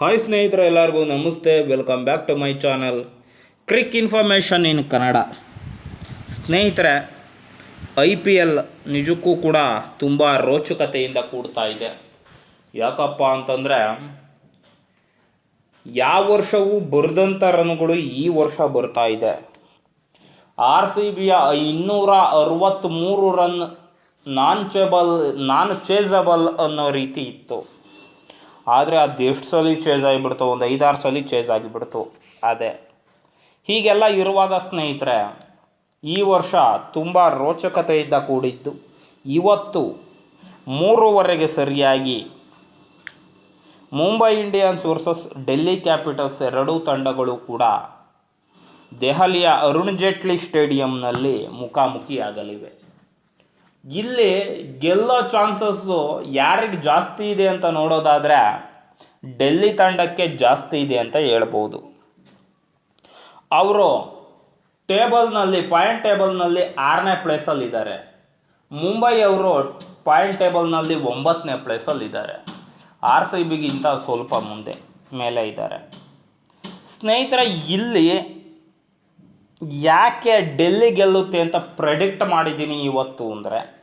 Hi ಸ್ನೇಹಿತರೆ, ಎಲ್ಲರಿಗೂ ನಮಸ್ತೆ. Welcome back to my channel crick information in Kannada ಸ್ನೇಹಿತರೆ ಐ ಪಿ ಎಲ್ ನಿಜಕ್ಕೂ ಕೂಡ ತುಂಬ ರೋಚಕತೆಯಿಂದ ಕೂಡ್ತಾ ಇದೆ. ಯಾಕಪ್ಪ ಅಂತಂದರೆ, ಯಾವ ವರ್ಷವೂ ಬರೆದಂಥ ರನ್ಗಳು ಈ ವರ್ಷ ಬರ್ತಾ ಇದೆ. ಆರ್ ಸಿ ಬಿಯ ಇನ್ನೂರ ಅರವತ್ತ್ಮೂರು ರನ್ ನಾನ್ ಚೇಬಲ್ ನಾನ್ ಚೇಸಬಲ್ ಅನ್ನೋ ರೀತಿ ಇತ್ತು. ಆದರೆ ಅದು ಎಷ್ಟು ಸಲ ಚೇಂಜ್ ಆಗಿಬಿಡ್ತು? ಒಂದು ಐದಾರು ಸಲ ಚೇಂಜ್ ಆಗಿಬಿಡ್ತು. ಅದೇ. ಹೀಗೆಲ್ಲ ಇರುವಾಗ ಸ್ನೇಹಿತರೆ, ಈ ವರ್ಷ ತುಂಬ ರೋಚಕತೆಯಿಂದ ಕೂಡಿದ್ದು. ಇವತ್ತು ಮೂರುವರೆಗೆ ಸರಿಯಾಗಿ Mumbai Indians versus Delhi Capitals ಎರಡೂ ತಂಡಗಳು ಕೂಡ ದೆಹಲಿಯ ಅರುಣ್ ಜೇಟ್ಲಿ ಸ್ಟೇಡಿಯಂನಲ್ಲಿ ಮುಖಾಮುಖಿಯಾಗಲಿವೆ. ಇಲ್ಲಿ ಗೆಲ್ಲೋ ಚಾನ್ಸಸ್ಸು ಯಾರಿಗೆ ಜಾಸ್ತಿ ಇದೆ ಅಂತ ನೋಡೋದಾದರೆ ಡೆಲ್ಲಿ ತಂಡಕ್ಕೆ ಜಾಸ್ತಿ ಇದೆ ಅಂತ ಹೇಳ್ಬೋದು. ಅವರು ಟೇಬಲ್ನಲ್ಲಿ, ಪಾಯಿಂಟ್ ಟೇಬಲ್ನಲ್ಲಿ ಆರನೇ ಪ್ಲೇಸಲ್ಲಿದ್ದಾರೆ ಮುಂಬೈ ಅವರು ಪಾಯಿಂಟ್ ಟೇಬಲ್ನಲ್ಲಿ ಒಂಬತ್ತನೇ ಪ್ಲೇಸಲ್ಲಿದ್ದಾರೆ ಆರ್ ಸಿ ಬಿಗಿಂತ ಸ್ವಲ್ಪ ಮುಂದೆ ಮೇಲೆ ಇದ್ದಾರೆ. ಸ್ನೇಹಿತರೆ, ಇಲ್ಲಿ ಯಾಕೆ ಡೆಲ್ಲಿ ಗೆಲ್ಲುತ್ತೆ ಅಂತ ಪ್ರೆಡಿಕ್ಟ್ ಮಾಡಿದ್ದೀನಿ ಇವತ್ತು ಅಂದರೆ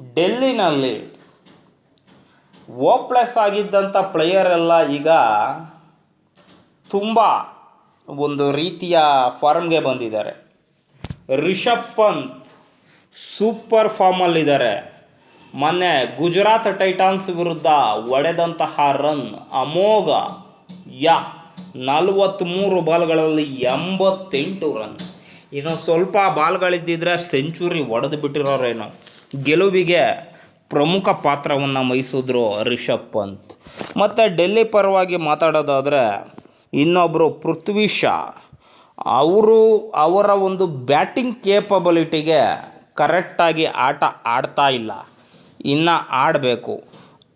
ಡೆಲ್ಲಿನಲ್ಲಿ ಓಪ್ಲೆಸ್ ಆಗಿದ್ದಂಥ ಪ್ಲೇಯರ್ ಎಲ್ಲ ಈಗ ತುಂಬ ಒಂದು ರೀತಿಯ ಫಾರ್ಮ್ಗೆ ಬಂದಿದ್ದಾರೆ. ರಿಷಬ್ ಪಂತ್ ಸೂಪರ್ ಫಾರ್ಮಲ್ಲಿದ್ದಾರೆ ಮೊನ್ನೆ ಗುಜರಾತ್ ಟೈಟಾನ್ಸ್ ವಿರುದ್ಧ ಒಡೆದಂತಹ ರನ್ ಅಮೋಘ ಯಾ ನಲವತ್ತ್ಮೂರು ಬಾಲ್ಗಳಲ್ಲಿ ಎಂಬತ್ತೆಂಟು ರನ್. ಇನ್ನು ಸ್ವಲ್ಪ ಬಾಲ್ಗಳಿದ್ದಿದ್ರೆ ಸೆಂಚುರಿ ಒಡೆದು ಬಿಟ್ಟಿರೋರೇನು. ಗೆಲುವಿಗೆ ಪ್ರಮುಖ ಪಾತ್ರವನ್ನು ವಹಿಸಿದ್ರು ರಿಷಬ್ ಪಂತ್. ಮತ್ತು ಡೆಲ್ಲಿ ಪರವಾಗಿ ಮಾತಾಡೋದಾದರೆ ಇನ್ನೊಬ್ಬರು ಪೃಥ್ವಿ ಶಾ. ಅವರು ಅವರ ಒಂದು ಬ್ಯಾಟಿಂಗ್ ಕೇಪಬಲಿಟಿಗೆ ಕರೆಕ್ಟಾಗಿ ಆಟ ಆಡ್ತಾ ಇಲ್ಲ. ಇನ್ನು ಆಡಬೇಕು.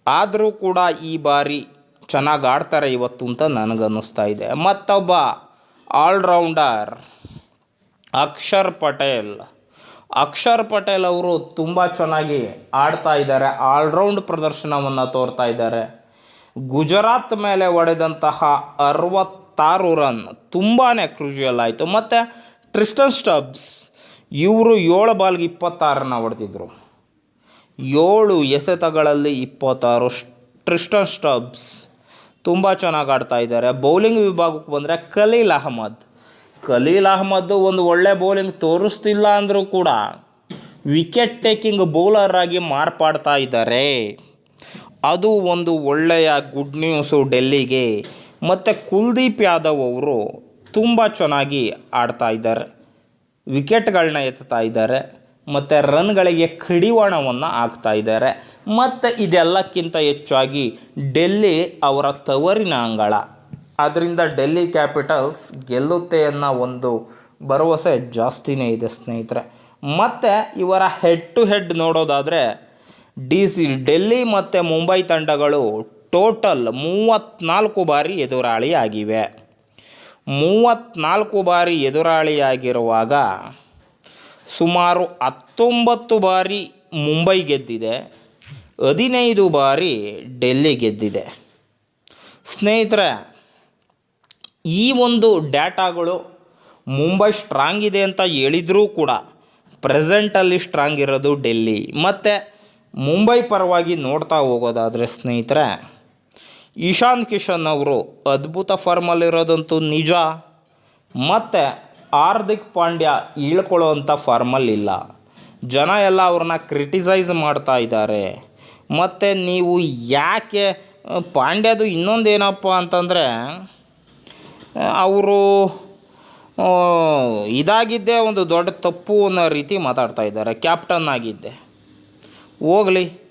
ಆದರೂ ಕೂಡ ಈ ಬಾರಿ ಚೆನ್ನಾಗಿ ಆಡ್ತಾರೆ ಇವತ್ತು ಅಂತ ನನಗನ್ನಿಸ್ತಾ ಇದೆ. ಮತ್ತೊಬ್ಬ ಆಲ್ರೌಂಡರ್ ಅಕ್ಷರ್ ಪಟೇಲ್. ಅಕ್ಷರ್ ಪಟೇಲ್ ಅವರು ತುಂಬ ಚೆನ್ನಾಗಿ ಆಡ್ತಾ ಇದ್ದಾರೆ ಆಲ್ರೌಂಡ್ ಪ್ರದರ್ಶನವನ್ನು ತೋರ್ತಾ ಇದ್ದಾರೆ. ಗುಜರಾತ್ ಮೇಲೆ ಹೊಡೆದಂತಹ ಅರವತ್ತಾರು ರನ್ ತುಂಬಾ ಕ್ರೂಷಿಯಲ್ ಆಯಿತು. ಮತ್ತು ಟ್ರಿಸ್ಟನ್ ಸ್ಟಬ್ಸ್ ಇವರು ಏಳು ಬಾಲ್ಗೆ ಇಪ್ಪತ್ತಾರನ್ನ ಹೊಡೆದಿದ್ರು. ಏಳು ಎಸೆತಗಳಲ್ಲಿ ಇಪ್ಪತ್ತಾರು. ಟ್ರಿಸ್ಟನ್ ಸ್ಟಬ್ಸ್ ತುಂಬ ಚೆನ್ನಾಗಿ ಆಡ್ತಾ ಇದ್ದಾರೆ. ಬೌಲಿಂಗ್ ವಿಭಾಗಕ್ಕೆ ಬಂದರೆ ಖಲೀಲ್ ಅಹಮದ್. ಖಲೀಲ್ ಅಹಮದ್ ಒಂದು ಒಳ್ಳೆ ಬೌಲಿಂಗ್ ತೋರಿಸ್ತಿಲ್ಲ ಅಂದರೂ ಕೂಡ ವಿಕೆಟ್ ಟೇಕಿಂಗ್ ಬೌಲರ್ ಆಗಿ ಮಾರ್ಪಾಡ್ತಾ ಇದ್ದಾರೆ. ಅದು ಒಂದು ಒಳ್ಳೆಯ ಗುಡ್ ನ್ಯೂಸು ಡೆಲ್ಲಿಗೆ. ಮತ್ತು ಕುಲ್ದೀಪ್ ಯಾದವ್ ಅವರು ತುಂಬ ಚೆನ್ನಾಗಿ ಆಡ್ತಾ ಇದ್ದಾರೆ. ವಿಕೆಟ್ಗಳನ್ನ ಎತ್ತಾ ಇದ್ದಾರೆ. ಮತ್ತು ರನ್ಗಳಿಗೆ ಕಡಿವಾಣವನ್ನು ಹಾಕ್ತಾ ಇದ್ದಾರೆ. ಮತ್ತು ಇದೆಲ್ಲಕ್ಕಿಂತ ಹೆಚ್ಚಾಗಿ ಡೆಲ್ಲಿ ಅವರ ತವರಿನ ಅಂಗಳ. ಅದರಿಂದ ಡೆಲ್ಲಿ ಕ್ಯಾಪಿಟಲ್ಸ್ ಗೆಲ್ಲುತ್ತೆ ಅನ್ನೋ ಒಂದು ಭರವಸೆ ಜಾಸ್ತಿನೇ ಇದೆ, ಸ್ನೇಹಿತರೆ. ಮತ್ತು ಇವರ ಹೆಡ್ ಟು ಹೆಡ್ ನೋಡೋದಾದರೆ ಡಿ ಸಿ ಡೆಲ್ಲಿ ಮತ್ತು ಮುಂಬೈ ತಂಡಗಳು ಟೋಟಲ್ ಮೂವತ್ತ್ನಾಲ್ಕು ಬಾರಿ ಎದುರಾಳಿಯಾಗಿವೆ. ಮೂವತ್ತ್ನಾಲ್ಕು ಬಾರಿ ಎದುರಾಳಿಯಾಗಿರುವಾಗ ಸುಮಾರು ಹತ್ತೊಂಬತ್ತು ಬಾರಿ ಮುಂಬೈ ಗೆದ್ದಿದೆ, ಹದಿನೈದು ಬಾರಿ ಡೆಲ್ಲಿ ಗೆದ್ದಿದೆ. ಸ್ನೇಹಿತರೆ ಈ ಒಂದು ಡೇಟಾಗಳು ಮುಂಬೈ ಸ್ಟ್ರಾಂಗ್ ಇದೆ ಅಂತ ಹೇಳಿದರೂ ಕೂಡ ಪ್ರೆಸೆಂಟಲ್ಲಿ ಸ್ಟ್ರಾಂಗ್ ಇರೋದು ಡೆಲ್ಲಿ. ಮತ್ತು ಮುಂಬೈ ಪರವಾಗಿ ನೋಡ್ತಾ ಹೋಗೋದಾದರೆ ಸ್ನೇಹಿತರೆ, ಇಶಾನ್ ಕಿಶನ್ ಅವರು ಅದ್ಭುತ ಫಾರ್ಮಲ್ಲಿರೋದಂತೂ ನಿಜ, ಮತ್ತು ಹಾರ್ದಿಕ್ ಪಾಂಡ್ಯ ಇಳ್ಕೊಳ್ಳೋವಂಥ ಫಾರ್ಮಲ್ಲಿಲ್ಲ ಜನ ಎಲ್ಲ ಅವ್ರನ್ನ ಕ್ರಿಟಿಸೈಸ್ ಮಾಡ್ತಾ ಇದ್ದಾರೆ. ಮತ್ತು ನೀವು ಯಾಕೆ ಪಾಂಡ್ಯದು ಇನ್ನೊಂದೇನಪ್ಪ ಅಂತಂದರೆ ಅವರು ಇದಾಗಿದ್ದೇ ಒಂದು ದೊಡ್ಡ ತಪ್ಪು ಅನ್ನೋ ರೀತಿ ಮಾತಾಡ್ತಾ ಇದ್ದಾರೆ. ಕ್ಯಾಪ್ಟನ್ ಆಗಿದ್ದೆ. ಹೋಗಲಿ.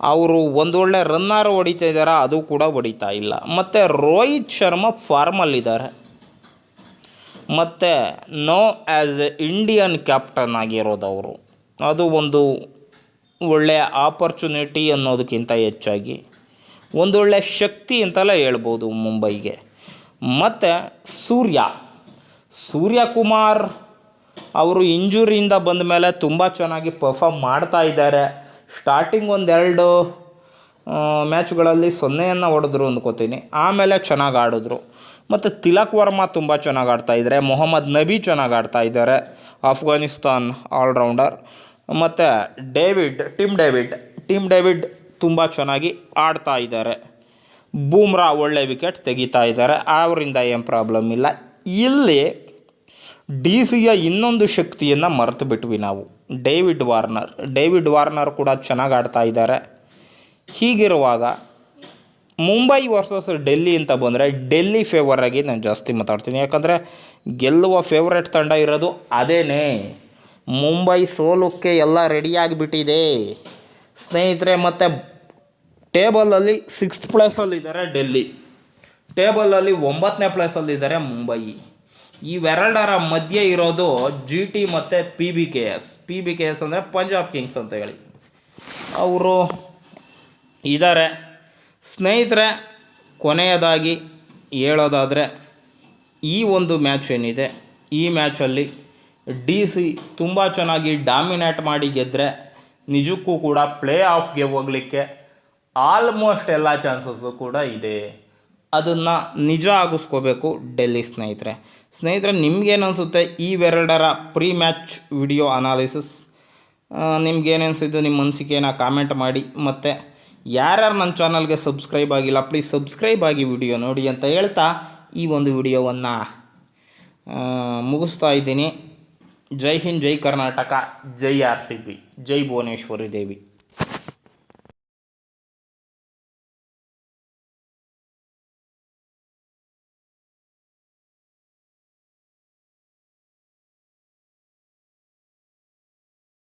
ಅವರು ಒಂದೊಳ್ಳೆ ರನ್ನಾರು ಹೊಡಿತಾ ಇದ್ದಾರೆ, ಅದು ಕೂಡ ಹೊಡಿತಾ ಇಲ್ಲ. ಮತ್ತು ರೋಹಿತ್ ಶರ್ಮಾ ಫಾರ್ಮಲ್ಲಿದ್ದಾರೆ. ಮತ್ತು no as a Indian captain ಆಗಿರೋದವರು ಅದು ಒಂದು ಒಳ್ಳೆಯ ಆಪರ್ಚುನಿಟಿ ಅನ್ನೋದಕ್ಕಿಂತ ಹೆಚ್ಚಾಗಿ. ಒಂದೊಳ್ಳೆ ಶಕ್ತಿ ಅಂತಲೇ ಹೇಳ್ಬೋದು ಮುಂಬೈಗೆ. ಮತ್ತು ಸೂರ್ಯ. ಸೂರ್ಯಕುಮಾರ್ ಅವರು ಇಂಜುರಿಯಿಂದ ಬಂದ ಮೇಲೆ ತುಂಬ ಚೆನ್ನಾಗಿ ಪರ್ಫಾಮ್ ಮಾಡ್ತಾ ಇದ್ದಾರೆ. ಸ್ಟಾರ್ಟಿಂಗ್ ಒಂದೆರಡು ಮ್ಯಾಚ್ಗಳಲ್ಲಿ ಸೊನ್ನೆಯನ್ನು ಹೊಡೆದ್ರು ಅಂದ್ಕೋತೀನಿ. ಆಮೇಲೆ ಚೆನ್ನಾಗಿ ಆಡಿದ್ರು. ಮತ್ತು ತಿಲಕ್ ವರ್ಮಾ ತುಂಬ ಚೆನ್ನಾಗಿ ಆಡ್ತಾ ಇದ್ದಾರೆ ಮೊಹಮ್ಮದ್ ನಬಿ ಚೆನ್ನಾಗಿ ಆಡ್ತಾ ಇದ್ದಾರೆ, ಆಫ್ಘಾನಿಸ್ತಾನ್ ಆಲ್ರೌಂಡರ್ ಮತ್ತು David, Tim David Tim David ತುಂಬ ಚೆನ್ನಾಗಿ ಆಡ್ತಾ ಇದ್ದಾರೆ. ಬೂಮ್ರಾ ಒಳ್ಳೆ ವಿಕೆಟ್ ತೆಗಿತಾ ಇದ್ದಾರೆ. ಅವರಿಂದ ಏನು ಪ್ರಾಬ್ಲಮ್ ಇಲ್ಲ. ಇಲ್ಲಿ ಡಿ ಸಿಯ ಇನ್ನೊಂದು ಶಕ್ತಿಯನ್ನು ಮರೆತು ಬಿಟ್ವಿ ನಾವು. ಡೇವಿಡ್ ವಾರ್ನರ್ ಡೇವಿಡ್ ವಾರ್ನರ್ ಕೂಡ ಚೆನ್ನಾಗಿ ಆಡ್ತಾ ಇದ್ದಾರೆ. ಹೀಗಿರುವಾಗ ಮುಂಬೈ ವರ್ಸಸ್ ಡೆಲ್ಲಿ ಅಂತ ಬಂದರೆ ಡೆಲ್ಲಿ ಫೇವರಾಗಿ ನಾನು ಜಾಸ್ತಿ ಮಾತಾಡ್ತೀನಿ. ಯಾಕಂದರೆ ಗೆಲ್ಲುವ ಫೇವ್ರೆಟ್ ತಂಡ ಇರೋದು ಅದೇನೇ. ಮುಂಬೈ ಸೋಲಕ್ಕೆ ಎಲ್ಲ ರೆಡಿಯಾಗಿಬಿಟ್ಟಿದೆ ಸ್ನೇಹಿತರೆ, ಮತ್ತು ಟೇಬಲಲ್ಲಿ ಸಿಕ್ಸ್ತ್ ಪ್ಲೇಸಲ್ಲಿದ್ದಾರೆ ಡೆಲ್ಲಿ. ಟೇಬಲಲ್ಲಿ ಒಂಬತ್ತನೇ ಪ್ಲೇಸಲ್ಲಿದ್ದಾರೆ ಮುಂಬೈ. ಇವೆರಡರ ಮಧ್ಯೆ ಇರೋದು ಜಿ ಟಿ ಮತ್ತು P B K S P B K S ಅಂದರೆ ಪಂಜಾಬ್ ಕಿಂಗ್ಸ್ ಅಂತ ಹೇಳಿ. ಅವರು ಇದ್ದಾರೆ. ಸ್ನೇಹಿತರೆ, ಕೊನೆಯದಾಗಿ ಹೇಳೋದಾದರೆ, ಈ ಒಂದು ಮ್ಯಾಚ್ ಏನಿದೆ? ಈ ಮ್ಯಾಚಲ್ಲಿ ಡಿ ಸಿ ತುಂಬ ಚೆನ್ನಾಗಿ ಡಾಮಿನೇಟ್ ಮಾಡಿ ಗೆದ್ದರೆ ನಿಜಕ್ಕೂ ಕೂಡ ಪ್ಲೇ ಆಫ್ಗೆ ಹೋಗಲಿಕ್ಕೆ ಆಲ್ಮೋಸ್ಟ್ ಎಲ್ಲ ಚಾನ್ಸಸ್ಸು ಕೂಡ ಇದೆ. ಅದನ್ನು ನಿಜ ಆಗಿಸ್ಕೋಬೇಕು ಡೆಲ್ಲಿ ಸ್ನೇಹಿತರೆ. ಸ್ನೇಹಿತರೆ ನಿಮ್ಗೇನು ಅನಿಸುತ್ತೆ ಈ ಇವೆರಡರ ಪ್ರೀ ಮ್ಯಾಚ್ ವಿಡಿಯೋ ಅನಾಲಿಸಿಸ್ ನಿಮ್ಗೇನು ಅನಿಸಿದ್ದು ನಿಮ್ಮ ಅನಿಸಿಕೆನ ಕಾಮೆಂಟ್ ಮಾಡಿ. ಮತ್ತು ಯಾರ್ಯಾರು ನನ್ನ ಚಾನಲ್ಗೆ ಸಬ್ಸ್ಕ್ರೈಬ್ ಆಗಿಲ್ಲ ಪ್ಲೀಸ್ ಸಬ್ಸ್ಕ್ರೈಬ್ ಆಗಿ ವಿಡಿಯೋ ನೋಡಿ ಅಂತ ಹೇಳ್ತಾ ಈ ಒಂದು ವಿಡಿಯೋವನ್ನು ಮುಗಿಸ್ತಾ ಇದ್ದೀನಿ. ಜೈ ಹಿಂದ್, ಜೈ ಕರ್ನಾಟಕ, ಜೈ ಆರ್ ಸಿ ಬಿ, ಜೈ ಭುವನೇಶ್ವರಿ ದೇವಿ.